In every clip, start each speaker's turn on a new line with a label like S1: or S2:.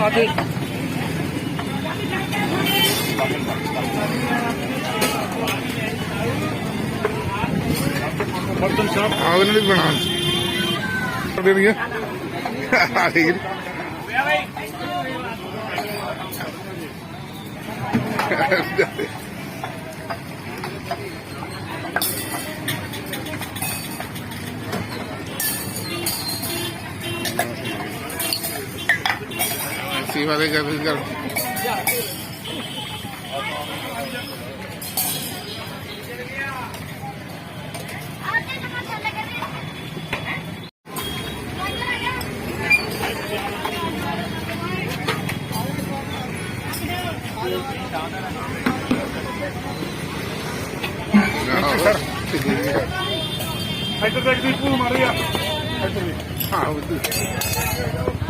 S1: সঠিক Yeah. cima de Garrigal. Hydrogen,
S2: Maria. Hydrogen.
S1: Ah,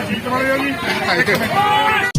S1: ਜੀਤ ਵਾਲੇ ਆ ਜੀ।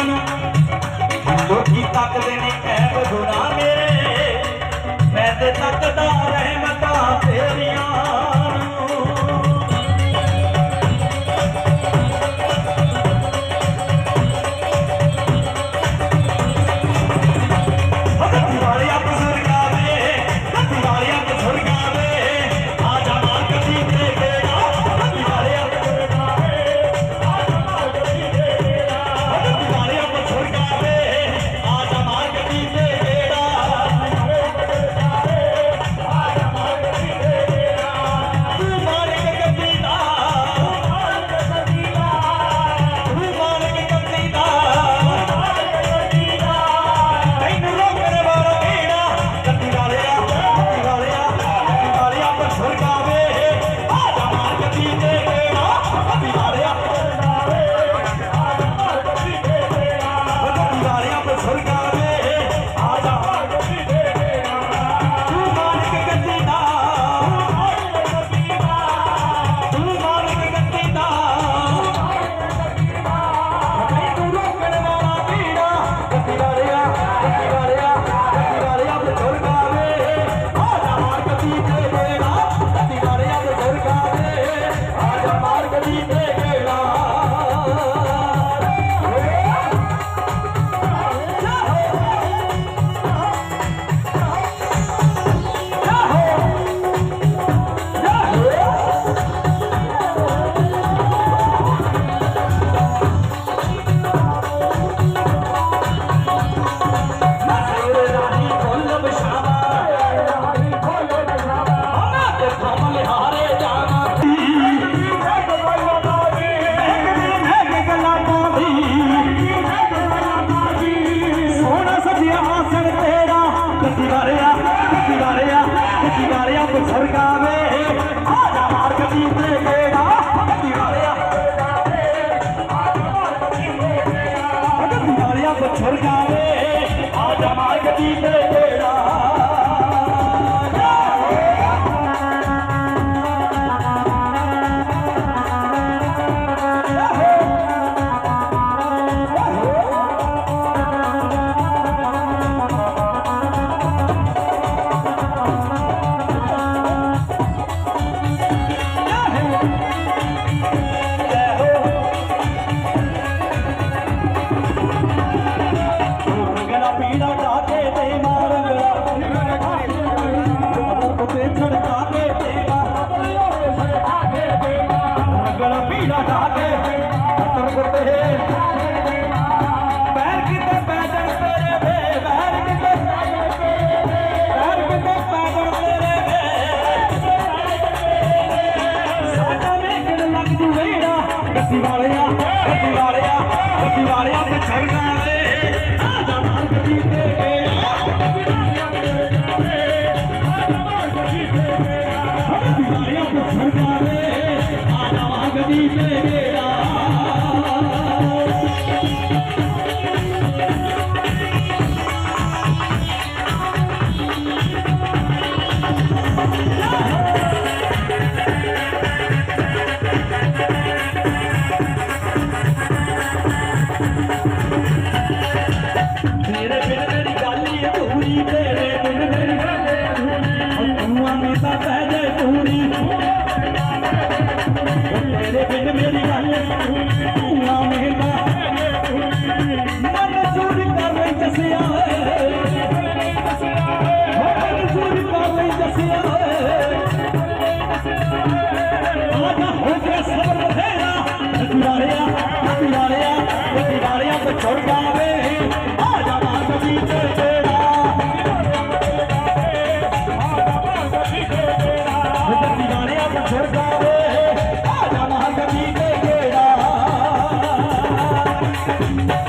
S3: ਜਾਣਾ ਲੋਕੀ ਤੱਕਦੇ ਨੇ ਐਬ ਗੁਨਾ ਮੇਰੇ। ਮੈਂ ਤੇ ਤੱਕਦਾ ਰਹਿਮਤਾਂ ਤੇਰੀਆਂ। ਗੱਡੀ ਵਾਲਿਆ ਤੇ ਛੜਕਾ ਵੇ ਆ ਜਾ ਮਾਰ ਗੱਡੀ ਤੇ Thank you.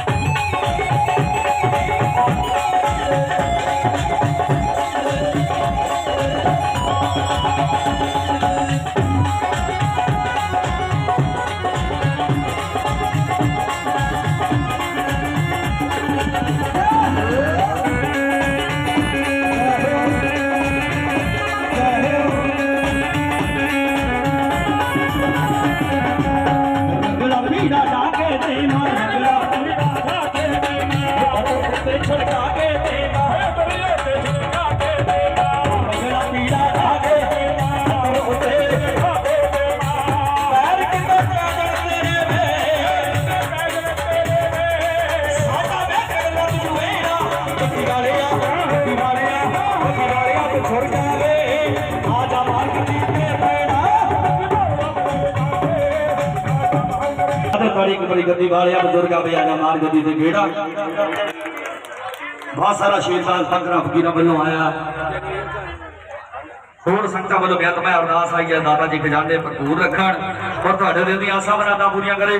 S3: ਤੇ ਛੜਕਾ ਕੇ ਤੇ ਮਾਰ ਤੇ ਛੜਕਾ ਕੇ ਤੇ ਮਾਰ ਪੀੜਾ ਢਾਕੇ ਤੇ ਮਾਰ ਉੱਤੇ ਢਾਕੇ ਤੇ ਮਾਰ ਪੈਰ ਕਿਤੇ ਪੈਦਲ ਤੇਰੇ ਵੇ। ਸਾਡਾ ਵੇਖਣ ਲੱਗ ਜੂਏਰਾ ਗੱਡੀ ਵਾਲਿਆ ਗੱਡੀ ਵਾਲਿਆ ਗੱਡੀ ਵਾਲਿਆ ਤੇ ਛੁੜ ਜਾਵੇ ਆ ਜਾ ਮਾਰ ਗੱਡੀ ਤੇ ਪੈਣਾ। ਆਦਰ ਤਾੜੀ ਕਬੜੀ ਗੱਦੀ ਵਾਲਿਆ ਬਜ਼ੁਰਗਾ ਬਿਆਨਾ ਮਾਰ ਗੱਦੀ ਤੇ ਗੇੜਾ। ਬਹੁਤ ਸਾਰਾ ਸ਼ੇਰਦਾਨ ਪੰਦਰਾ ਫਕੀਰਾਂ ਵੱਲੋਂ ਆਇਆ। ਹੋਰ ਸੰਗਤਾਂ ਵੱਲੋਂ ਬੇਅਤਮਾ ਅਰਦਾਸ ਆਈ ਹੈ, ਦਾਤਾ ਜੀ ਖਜ਼ਾਨੇ ਭਰਪੂਰ ਰੱਖਣ ਔਰ ਤੁਹਾਡੇ ਦਿਲ ਦੀਆਂ ਆਸਾਂ ਮਰਾਦਾਂ ਪੂਰੀਆਂ ਕਰੇ।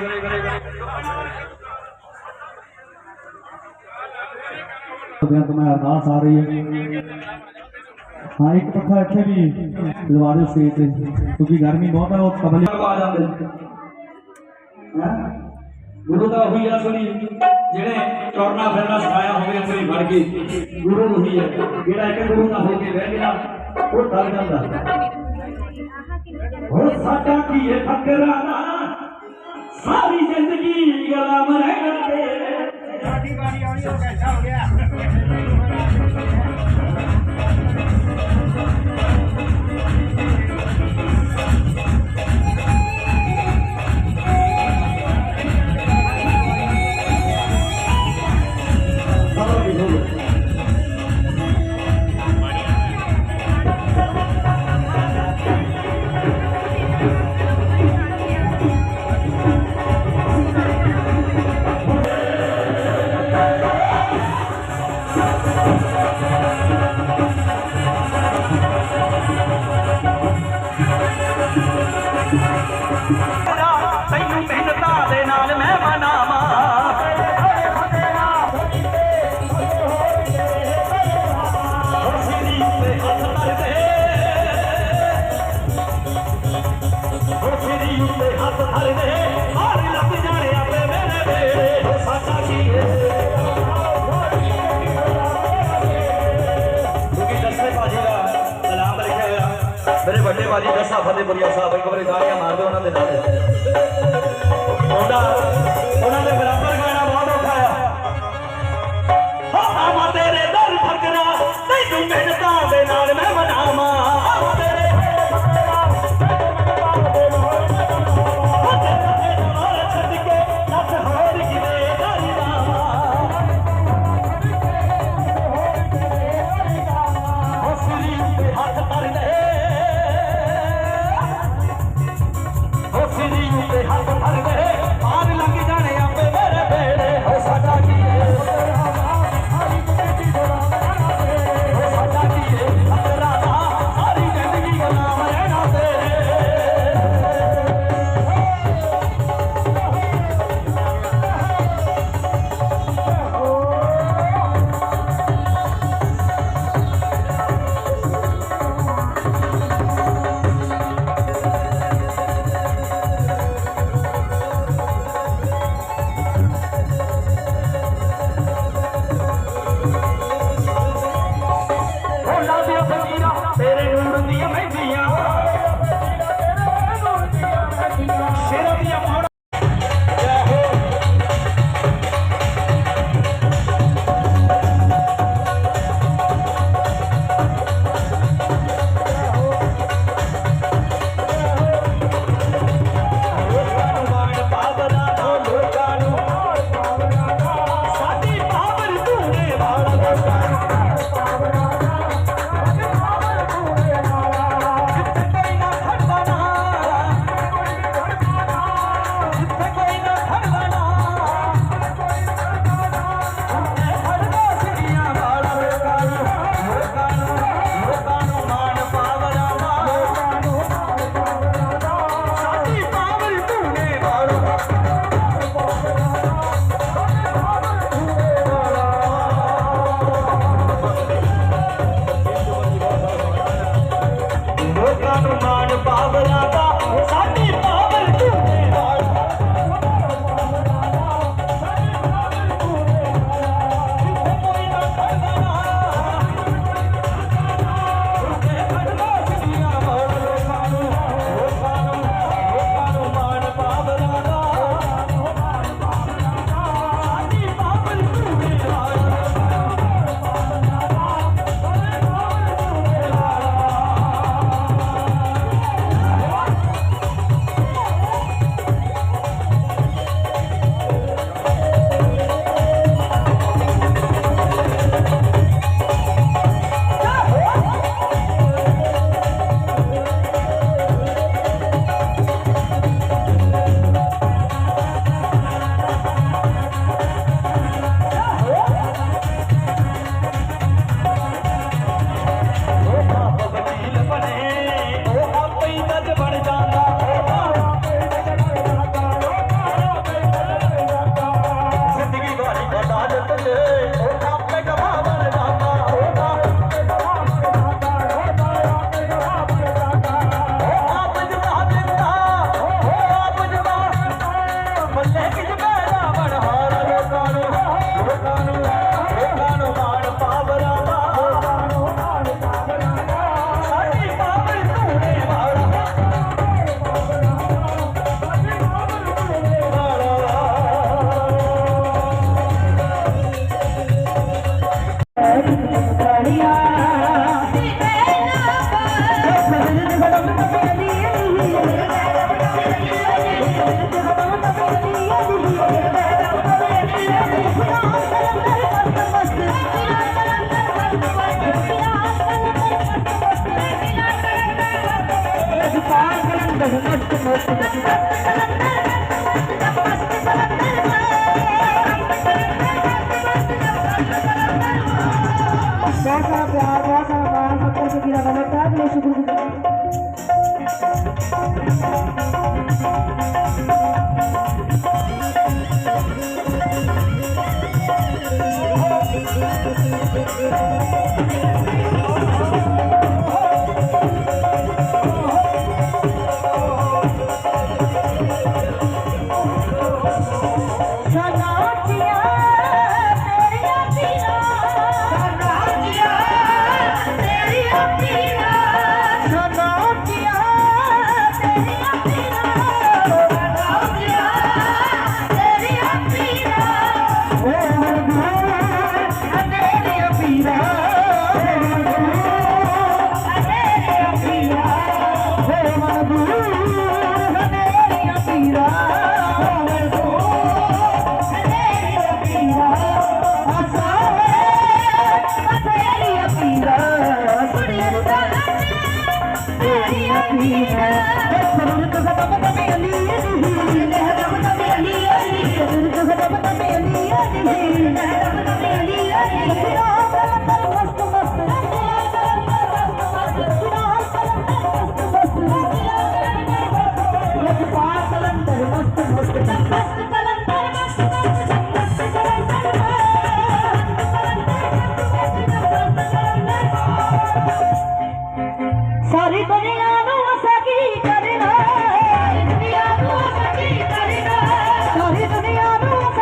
S4: ਬੇਅੰਤਮਾ ਅਰਦਾਸ ਆ ਰਹੀ ਹੈ। ਹਾਂ, ਇੱਕ ਪੱਖਾ ਇੱਥੇ ਵੀ ਲਵਾ ਦਿਓ ਸਟੇਜ ਤੇ, ਕਿਉਂਕਿ ਗਰਮੀ ਬਹੁਤ ਹੈ ਉਹ ਕਬਲ
S3: ਆ ਜਾਂਦੇ ਹੈਂ? ਗੁਰੂ ਦਾ ਉਹੀ ਅਸਲੀ ਜਿਹੜੇ ਚੌਰਨਾ ਫਿਰਨਾ ਸਿਖਾਇਆ ਹੋਵੇ ਅਸਲੀ ਫੜ ਕੇ ਗੁਰੂ ਨੂੰ ਹੀ ਹੈ ਜਿਹੜਾ ਇੱਕ ਗੁਰੂ ਨਾ ਹੋ ਕੇ ਰਹਿ ਗਿਆ, ਉਹ ਡਰ ਜਾਂਦਾ। ਹੋ ਸਾਡਾ ਕੀ ਹੈ ਫਕਰਾਨਾ ਸਾਰੀ ਜ਼ਿੰਦਗੀ ਗੁਲਾਮ ਰਹਿਣਾ ਤੇ ਮੇਰੇ ਵੱਡੇ ਬਾਜੀ ਜੱਸਾ ਫਤਿਹਪੁਰੀਆ ਸਾਹਿਬ, ਇੱਕ ਵਾਰੀ ਤਾੜੀਆਂ ਮਾਰਦੇ ਉਹਨਾਂ ਦੇ ਨਾਲ। ਉਹਦਾ ਉਹਨਾਂ ਦੇ ਬਰਾਬਰ ਗਾਣਾ ਬਹੁਤ ਔਖਾ ਆ। ਹੋ ਮਾਮਾ ਤੇਰੇ ਦਰ ਫਕਰਾ ਤੈਨੂੰ ਮੈਨੂੰ
S5: बहुत सारा प्यार बहुत सारा मान सबको मेरा नमस्कार मैं शुक्र
S6: गुजार